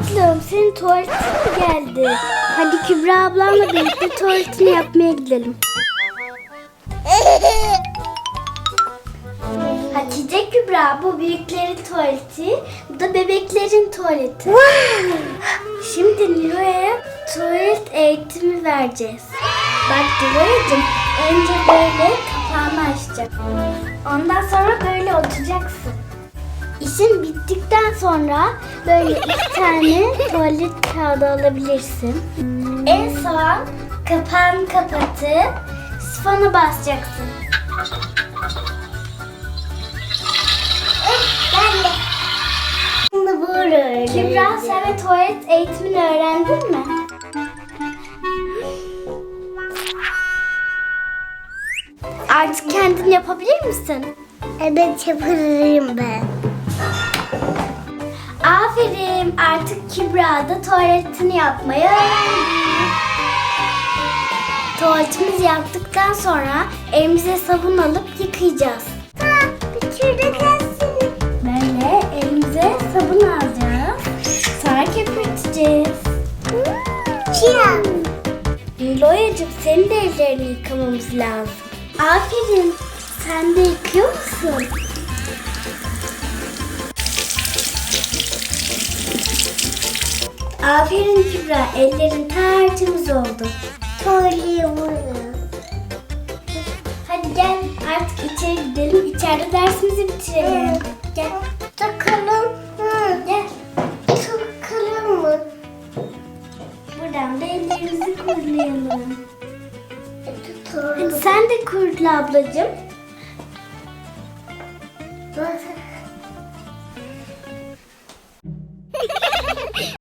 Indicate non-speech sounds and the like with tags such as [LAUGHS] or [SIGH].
Tatlım senin tuvaletin mi geldi? Hadi Kübra ablamla birlikte tuvaletini yapmaya gidelim. Hatice Kübra bu büyüklerin tuvaleti, bu da bebeklerin tuvaleti. Şimdi Nilo'ya tuvalet eğitimi vereceğiz. Bak Nilo'yacığım önce böyle kapağını açacak. Ondan sonra böyle oturacaksın. İşin bittikten sonra böyle iki [LAUGHS] tane tuvalet kağıdı alabilirsin. En son kapağını kapatıp sifona basacaksın. Ben de. Şimdi böyle. Kübra sen de tuvalet eğitimini öğrendin mi? Artık kendin yapabilir misin? Evet yaparım ben. Aferin artık Kübra da tuvaletini yapmayı öğrendi. Tuvaletimizi yaptıktan sonra elimize sabun alıp yıkayacağız. Bitirdik hepsini. Böyle elimize sabun alacağız. Sonra köpürteceğiz. Çiğ. Niloyacığım senin de ellerini yıkamamız lazım. Aferin. Sen de yıkıyor musun? Aferin Kübra. Ellerin tertemiz oldu. Tuvalet Hadi gel artık içeri gidelim. İçeride dersimizi bitirelim. Gel. Takalım. Hı. Gel. Takalım mı? Buradan da ellerimizi kurulayalım. Hadi Tutalım. sen de kurula ablacığım.